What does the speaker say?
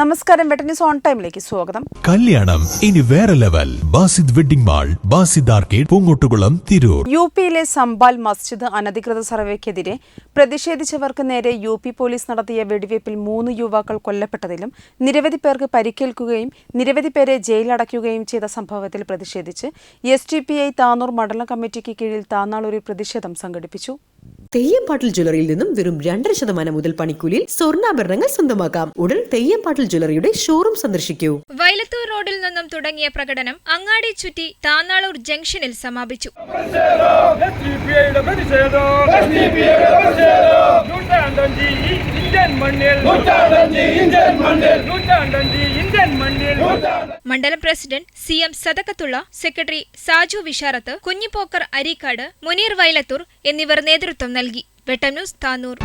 നമസ്കാരം വെട്ടന്യൂസ് ഓൺ ടൈമിലേക്ക് സ്വാഗതം. കല്യാണം ഇനി വേറെ level. Basid wedding mall Basid arcade Poongottukulam Tirur. U പിയിലെ സംബാൽ മസ്ജിദ് അനധികൃത സർവേക്കെതിരെ പ്രതിഷേധിച്ചവർക്ക് നേരെ യു പി പോലീസ് നടത്തിയ വെടിവയ്പിൽ മൂന്ന് യുവാക്കൾ കൊല്ലപ്പെട്ടതിലും നിരവധി പേർക്ക് പരിക്കേൽക്കുകയും നിരവധി പേരെ ജയിലടയ്ക്കുകയും ചെയ്ത സംഭവത്തിൽ പ്രതിഷേധിച്ച് S D P I Tanur മണ്ഡലം കമ്മിറ്റിക്ക് കീഴിൽ താനാളൂരിൽ പ്രതിഷേധം സംഘടിപ്പിച്ചു. തെയ്യംപാട്ടിൽ ജ്വല്ലറിയിൽ നിന്നും വെറും രണ്ടര ശതമാനം മുതൽ പണിക്കൂലിയിൽ സ്വർണാഭരണങ്ങൾ സ്വന്തമാക്കാം. ഉടൻ തെയ്യംപാട്ടിൽ ജ്വല്ലറിയുടെ ഷോറൂം സന്ദർശിക്കൂ. വൈലത്തൂർ റോഡിൽ നിന്നും തുടങ്ങിയ പ്രകടനം അങ്ങാടി ചുറ്റി താന്നാളൂർ ജംഗ്ഷനിൽ സമാപിച്ചു. മണ്ണിൽ. മണ്ഡലം president C M Sadakkathulla secretary Saju Visharath Kunhipokker Areekkad Muneer Vailathur എന്നിവർ നേതൃത്വം നൽകി. വെട്ടം ന്യൂസ് താനൂർ.